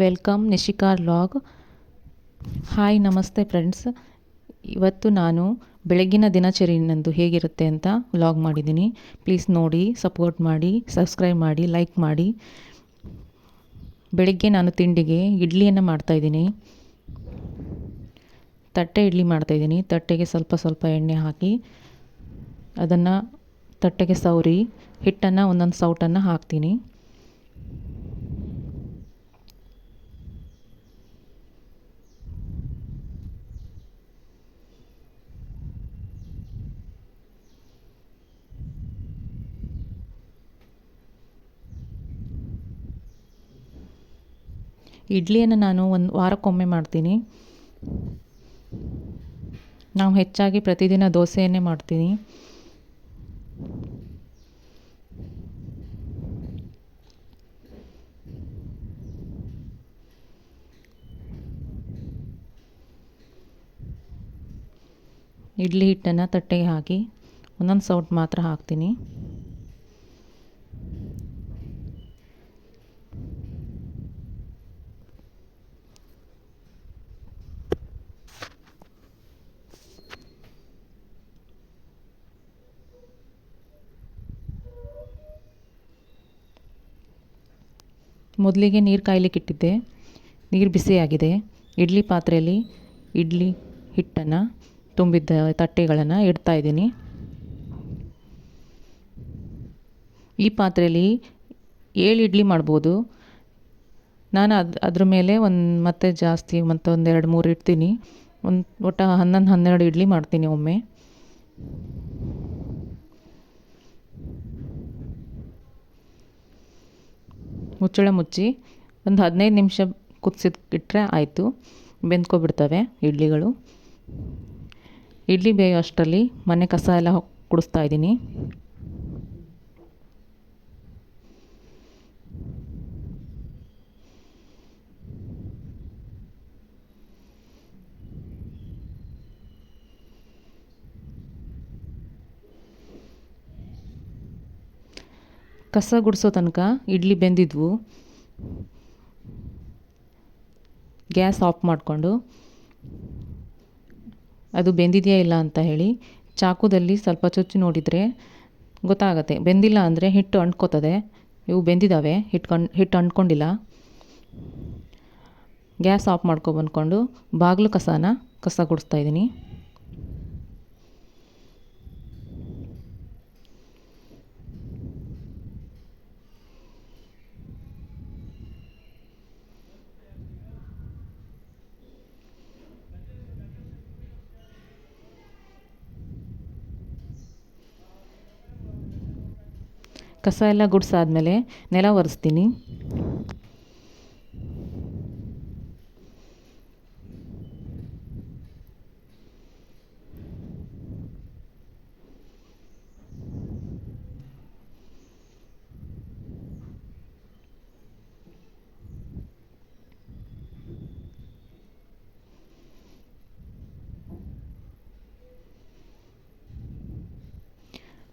Welcome Nishika log. Hi, ನಮಸ್ತೆ friends. ಇವತ್ತು ನಾನು ಬೆಳಗಿನ ದಿನಚರಿ ನಂದು ಹೇಗಿರುತ್ತೆ ಅಂತ ವ್ಲಾಗ್ ಮಾಡಿದ್ದೀನಿ. ಪ್ಲೀಸ್ ನೋಡಿ, ಸಪೋರ್ಟ್ ಮಾಡಿ, ಸಬ್ಸ್ಕ್ರೈಬ್ ಮಾಡಿ, ಲೈಕ್ ಮಾಡಿ. ಬೆಳಗ್ಗೆ ನಾನು ತಿಂಡಿಗೆ ಇಡ್ಲಿಯನ್ನು ಮಾಡ್ತಾಯಿದ್ದೀನಿ ತಟ್ಟೆ ಇಡ್ಲಿ ಮಾಡ್ತಾಯಿದ್ದೀನಿ ತಟ್ಟೆಗೆ ಸ್ವಲ್ಪ ಸ್ವಲ್ಪ ಎಣ್ಣೆ ಹಾಕಿ ಅದನ್ನು ತಟ್ಟೆಗೆ ಸವರಿ, ಹಿಟ್ಟನ್ನು ಒಂದೊಂದು ಸೌಟನ್ನು ಹಾಕ್ತೀನಿ. ಇಡ್ಲಿಯನ್ನು ನಾನು ಒಂದು ವಾರಕ್ಕೊಮ್ಮೆ ಮಾಡ್ತೀನಿ. ನಾವು ಹೆಚ್ಚಾಗಿ ಪ್ರತಿದಿನ ದೋಸೆಯನ್ನೇ ಮಾಡ್ತೀನಿ. ಇಡ್ಲಿ ಹಿಟ್ಟನ್ನು ತಟ್ಟೆಗೆ ಹಾಕಿ, ಒಂದೊಂದು ಸೌಟ್ ಮಾತ್ರ ಹಾಕ್ತೀನಿ. ಮೊದಲಿಗೆ ನೀರು ಕಾಯ್ಲಿಕ್ಕೆ ಇಟ್ಟಿದ್ದೆ. ನೀರು ಬಿಸಿಯಾಗಿದೆ. ಇಡ್ಲಿ ಪಾತ್ರೆಯಲ್ಲಿ ಇಡ್ಲಿ ಹಿಟ್ಟನ್ನು, ತುಂಬಿದ್ದ ತಟ್ಟೆಗಳನ್ನು ಇಡ್ತಾ ಇದ್ದೀನಿ. ಈ ಪಾತ್ರೆಯಲ್ಲಿ ಏಳು ಇಡ್ಲಿ ಮಾಡ್ಬೋದು. ನಾನು ಅದು, ಅದ್ರ ಮೇಲೆ ಒಂದು, ಮತ್ತೆ ಜಾಸ್ತಿ ಮತ್ತೊಂದು ಎರಡು ಮೂರು ಇಡ್ತೀನಿ. ಒಂದು ಒಟ್ಟು ಹನ್ನೊಂದು, ಹನ್ನೆರಡು ಇಡ್ಲಿ ಮಾಡ್ತೀನಿ ಒಮ್ಮೆ. ಮುಚ್ಚಳ ಮುಚ್ಚಿ ಒಂದು ಹದಿನೈದು ನಿಮಿಷ ಕುದಿಸಿಟ್ರೆ ಆಯಿತು. ಬೆಂದ್ಕೊಬಿಡ್ತವೆ ಇಡ್ಲಿಗಳು. ಇಡ್ಲಿ ಬೇಯೋ ಅಷ್ಟರಲ್ಲಿ ಮನೆ ಕಸ ಎಲ್ಲ ಕುಡಿಸ್ತಾ ಇದ್ದೀನಿ. ಕಸ ಗುಡಿಸೋ ತನಕ ಇಡ್ಲಿ ಬೆಂದಿದ್ವು. ಗ್ಯಾಸ್ ಆಫ್ ಮಾಡಿಕೊಂಡು, ಅದು ಬೆಂದಿದೆಯಾ ಇಲ್ಲ ಅಂತ ಹೇಳಿ ಚಾಕುದಲ್ಲಿ ಸ್ವಲ್ಪ ಚುಚ್ಚಿ ನೋಡಿದರೆ ಗೊತ್ತಾಗತ್ತೆ. ಬೆಂದಿಲ್ಲ ಅಂದರೆ ಹಿಟ್ಟು ಅಂಟ್ಕೋತದೆ. ಇವು ಬೆಂದಿದ್ದಾವೆ ಹಿಟ್ಕೊಂಡು, ಹಿಟ್ಟು ಅಂಟ್ಕೊಂಡಿಲ್ಲ. ಗ್ಯಾಸ್ ಆಫ್ ಮಾಡ್ಕೊ ಬಂದ್ಕೊಂಡು ಬಾಗಿಲು ಕಸನ ಕಸ ಗುಡಿಸ್ತಾ ಇದ್ದೀನಿ. ಕಸ ಎಲ್ಲ ಗುಡಿಸಾದ್ಮೇಲೆ ನೆಲ ಒರೆಸ್ತೀನಿ.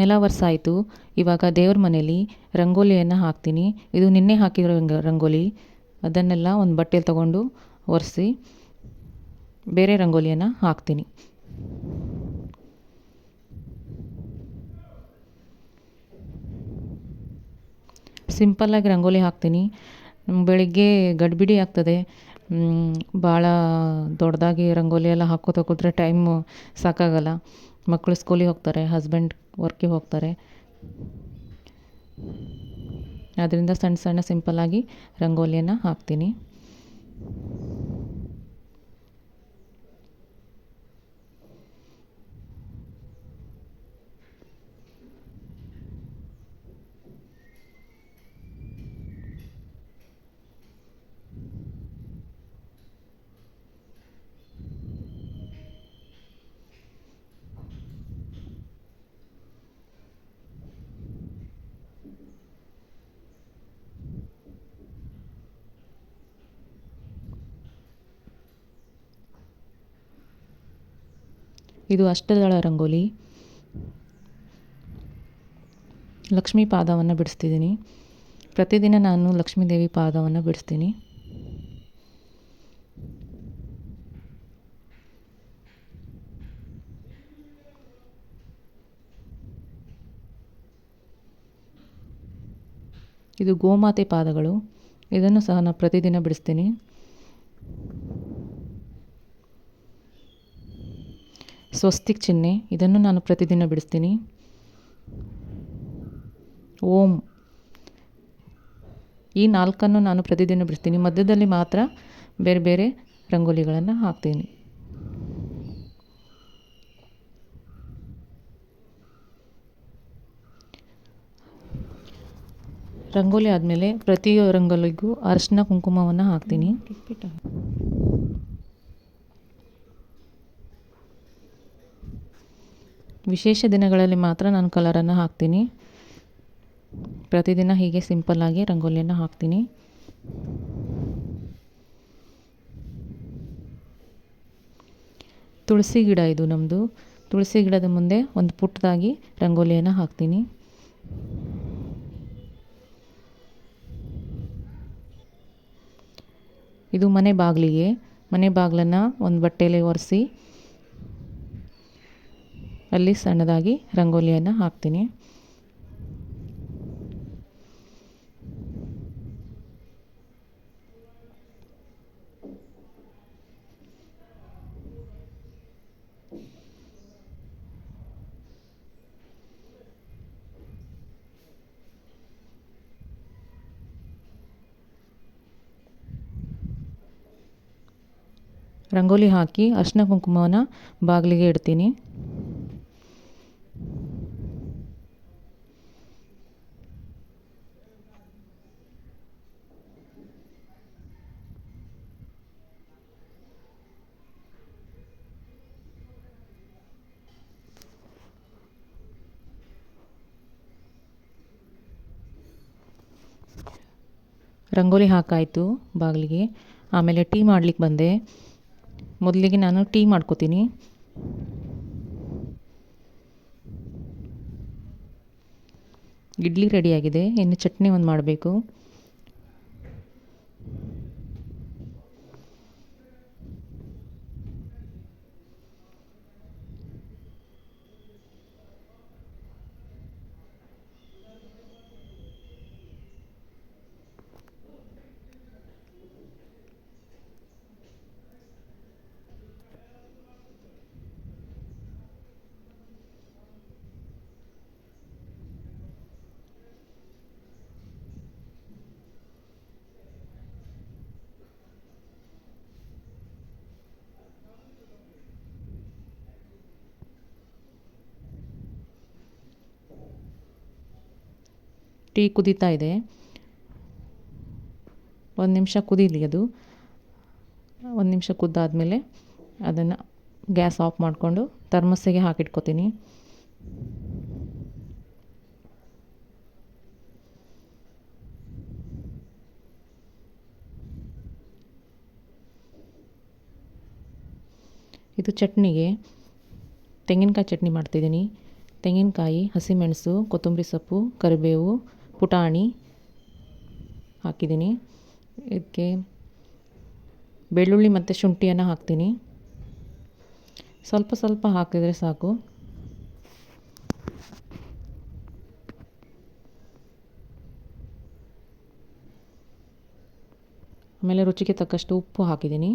ನೆಲ ಒರೆಸಾಯಿತು. ಇವಾಗ ದೇವ್ರ ಮನೇಲಿ ರಂಗೋಲಿಯನ್ನು ಹಾಕ್ತೀನಿ. ಇದು ನಿನ್ನೆ ಹಾಕಿರೋ ರಂಗ, ರಂಗೋಲಿ. ಅದನ್ನೆಲ್ಲ ಒಂದು ಬಟ್ಟೆಲಿ ತಗೊಂಡು ಒರೆಸಿ ಬೇರೆ ರಂಗೋಲಿಯನ್ನು ಹಾಕ್ತೀನಿ. ಸಿಂಪಲ್ಲಾಗಿ ರಂಗೋಲಿ ಹಾಕ್ತೀನಿ. ಬೆಳಿಗ್ಗೆ ಗಡ್ಬಿಡಿ ಆಗ್ತದೆ. ಭಾಳ ದೊಡ್ಡದಾಗಿ ರಂಗೋಲಿ ಎಲ್ಲ ಹಾಕೋತ ಕೂತ್ರೆ ಟೈಮು ಸಾಕಾಗಲ್ಲ. ಮಕ್ಕಳು ಸ್ಕೂಲಿಗೆ ಹೋಗ್ತಾರೆ ಹಸ್ಬೆಂಡ್ ವರ್ಕಿಗೆ ಹೋಗ್ತಾರೆ. ಅದರಿಂದ ಸಣ್ಣ ಸಣ್ಣ ಸಿಂಪಲ್ಲಾಗಿ ರಂಗೋಲಿಯನ್ನು ಹಾಕ್ತೀನಿ. ಇದು ಅಷ್ಟದಳ ರಂಗೋಲಿ. ಲಕ್ಷ್ಮೀ ಪಾದವನ್ನು ಬಿಡಿಸ್ತಿದ್ದೀನಿ. ಪ್ರತಿದಿನ ನಾನು ಲಕ್ಷ್ಮೀದೇವಿ ಪಾದವನ್ನು ಬಿಡಿಸ್ತೀನಿ. ಇದು ಗೋಮಾತೆ ಪಾದಗಳು. ಇದನ್ನು ಸಹ ನಾನು ಪ್ರತಿದಿನ ಬಿಡಿಸ್ತೀನಿ. ಸ್ವಸ್ತಿಕ್ ಚಿಹ್ನೆ ಇದನ್ನು ನಾನು ಪ್ರತಿದಿನ ಬಿಡಿಸ್ತೀನಿ. ಓಂ. ಈ ನಾಲ್ಕನ್ನು ನಾನು ಪ್ರತಿದಿನ ಬಿಡಿಸ್ತೀನಿ. ಮಧ್ಯದಲ್ಲಿ ಮಾತ್ರ ಬೇರೆ ಬೇರೆ ರಂಗೋಲಿಗಳನ್ನು ಹಾಕ್ತೀನಿ. ರಂಗೋಲಿ ಆದಮೇಲೆ ಪ್ರತಿ ರಂಗೋಲಿಗೂ ಅರಿಶಿನ ಕುಂಕುಮವನ್ನು ಹಾಕ್ತೀನಿ. ವಿಶೇಷ ದಿನಗಳಲ್ಲಿ ಮಾತ್ರ ನಾನು ಕಲರನ್ನು ಹಾಕ್ತೀನಿ. ಪ್ರತಿದಿನ ಹೀಗೆ ಸಿಂಪಲ್ಲಾಗಿ ರಂಗೋಲಿಯನ್ನು ಹಾಕ್ತೀನಿ. ತುಳಸಿ ಗಿಡ ಇದು ನಮ್ಮದು ತುಳಸಿ ಗಿಡದ ಮುಂದೆ ಒಂದು ಪುಟ್ಟದಾಗಿ ರಂಗೋಲಿಯನ್ನು ಹಾಕ್ತೀನಿ. ಇದು ಮನೆ ಬಾಗಿಲಿಗೆ. ಮನೆ ಬಾಗಿಲನ್ನು ಒಂದು ಬಟ್ಟೆಯಲ್ಲಿ ಒರೆಸಿ ಅಲ್ಲಿ ಸಣ್ಣದಾಗಿ ರಂಗೋಲಿಯನ್ನು ಹಾಕ್ತೀನಿ. ರಂಗೋಲಿ ಹಾಕಿ ಅರ್ಶಿನ ಕುಂಕುಮವನ್ನು ಬಾಗಿಲಿಗೆ ಇಡ್ತೀನಿ. ರಂಗೋಲಿ ಹಾಕಾಯಿತು ಬಾಗಿಲಿಗೆ. ಆಮೇಲೆ ಟೀ ಮಾಡ್ಲಿಕ್ಕೆ ಬಂದೆ. ಮೊದಲಿಗೆ ನಾನು ಟೀ ಮಾಡ್ಕೋತೀನಿ. ಇಡ್ಲಿ ರೆಡಿಯಾಗಿದೆ ಇನ್ನು ಚಟ್ನಿ ಒಂದು ಮಾಡಬೇಕು. ಟೀ ಕುದೀತಾ ಇದೆ. ಒಂದು ನಿಮಿಷ ಕುದೀಲಿ ಅದು. ಒಂದು ನಿಮಿಷ ಕುದ್ದಾದಮೇಲೆ ಅದನ್ನು ಗ್ಯಾಸ್ ಆಫ್ ಮಾಡಿಕೊಂಡು ಥರ್ಮಸ್ಸಿಗೆ ಹಾಕಿಟ್ಕೋತೀನಿ. ಇದು ಚಟ್ನಿಗೆ ತೆಂಗಿನಕಾಯಿ ಚಟ್ನಿ ಮಾಡ್ತಿದ್ದೀನಿ. ತೆಂಗಿನಕಾಯಿ, ಹಸಿಮೆಣಸು, ಕೊತ್ತಂಬರಿ ಸೊಪ್ಪು, ಕರಿಬೇವು ಪುಟಾಣಿ ಹಾಕಿದ್ದೀನಿ. ಇದಕ್ಕೆ ಬೆಳ್ಳುಳ್ಳಿ ಮತ್ತು ಶುಂಠಿಯನ್ನು ಹಾಕ್ತೀನಿ. ಸ್ವಲ್ಪ ಸ್ವಲ್ಪ ಹಾಕಿದರೆ ಸಾಕು. ಆಮೇಲೆ ರುಚಿಗೆ ತಕ್ಕಷ್ಟು ಉಪ್ಪು ಹಾಕಿದ್ದೀನಿ.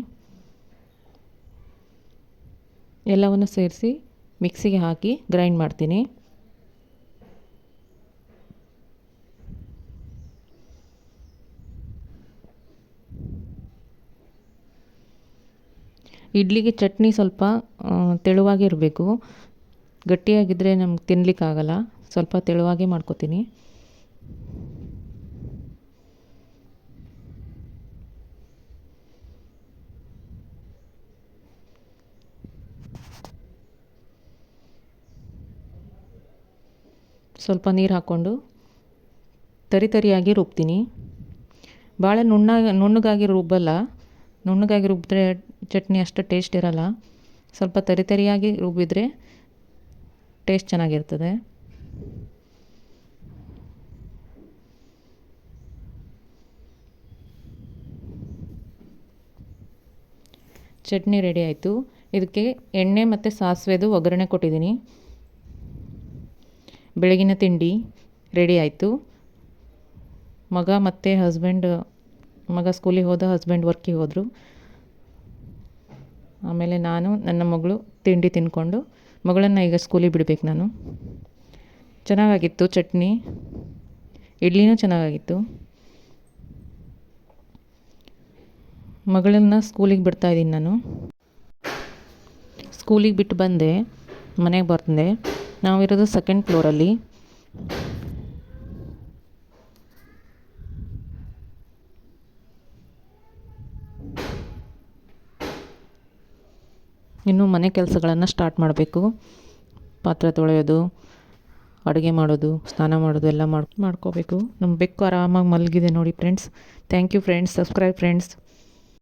ಎಲ್ಲವನ್ನು ಸೇರಿಸಿ ಮಿಕ್ಸಿಗೆ ಹಾಕಿ ಗ್ರೈಂಡ್ ಮಾಡ್ತೀನಿ. ಇಡ್ಲಿಗೆ ಚಟ್ನಿ ಸ್ವಲ್ಪ ತೆಳುವಾಗಿರಬೇಕು. ಗಟ್ಟಿಯಾಗಿದ್ದರೆ ನಮ್ಗೆ ತಿನ್ನಲಿಕ್ಕಾಗಲ್ಲ ಸ್ವಲ್ಪ ತೆಳುವಾಗೇ ಮಾಡ್ಕೊತೀನಿ. ಸ್ವಲ್ಪ ನೀರು ಹಾಕ್ಕೊಂಡು ತರಿ ತರಿಯಾಗಿ ರುಬ್ತೀನಿ. ಭಾಳ ನುಣ್ಣ ನುಣ್ಣಗಾಗಿ ರುಬ್ಬಲ್ಲ. ನುಣ್ಣಗಾಗಿ ರುಬ್ಬಿದ್ರೆ ಚಟ್ನಿ ಅಷ್ಟು ಟೇಸ್ಟ್ ಇರಲ್ಲ. ಸ್ವಲ್ಪ ತರಿ ತರಿಯಾಗಿ ರುಬ್ಬಿದರೆ ಟೇಸ್ಟ್ ಚೆನ್ನಾಗಿರ್ತದೆ. ಚಟ್ನಿ ರೆಡಿ ಆಯಿತು. ಇದಕ್ಕೆ ಎಣ್ಣೆ ಮತ್ತು ಸಾಸಿವೆದು ಒಗ್ಗರಣೆ ಕೊಟ್ಟಿದ್ದೀನಿ. ಬೆಳಗಿನ ತಿಂಡಿ ರೆಡಿ ಆಯಿತು. ಮಗ ಮತ್ತು ಹಸ್ಬೆಂಡ್ ಮಗ ಸ್ಕೂಲಿಗೆ ಹೋದ ಹಸ್ಬೆಂಡ್ ವರ್ಕಿಗೆ ಹೋದರು. ಆಮೇಲೆ ನಾನು, ನನ್ನ ಮಗಳು ತಿಂಡಿ ತಿಂದ್ಕೊಂಡು ಮಗಳನ್ನು ಈಗ ಸ್ಕೂಲಿಗೆ ಬಿಡಬೇಕು ನಾನು. ಚೆನ್ನಾಗಾಗಿತ್ತು ಚಟ್ನಿ. ಇಡ್ಲಿನೂ ಚೆನ್ನಾಗಾಗಿತ್ತು. ಮಗಳನ್ನು ಸ್ಕೂಲಿಗೆ ಬಿಡ್ತಾ ಇದ್ದೀನಿ ನಾನು. ಸ್ಕೂಲಿಗೆ ಬಿಟ್ಟು ಬಂದೆ, ಮನೆಗೆ ಬರ್ತಂದೆ ನಾವಿರೋದು ಸೆಕೆಂಡ್ ಫ್ಲೋರಲ್ಲಿ ಇನ್ನು ಮನೆ ಕೆಲಸಗಳನ್ನು ಸ್ಟಾರ್ಟ್ ಮಾಡಬೇಕು. ಪಾತ್ರೆ ತೊಳೆಯೋದು, ಅಡುಗೆ ಮಾಡೋದು, ಸ್ನಾನ ಮಾಡೋದು ಎಲ್ಲ ಮಾಡಿ ಮಾಡ್ಕೋಬೇಕು. ನಮ್ಮ ಬೆಕ್ಕು ಆರಾಮಾಗಿ ಮಲಗಿದೆ ನೋಡಿ friends thank you friends subscribe friends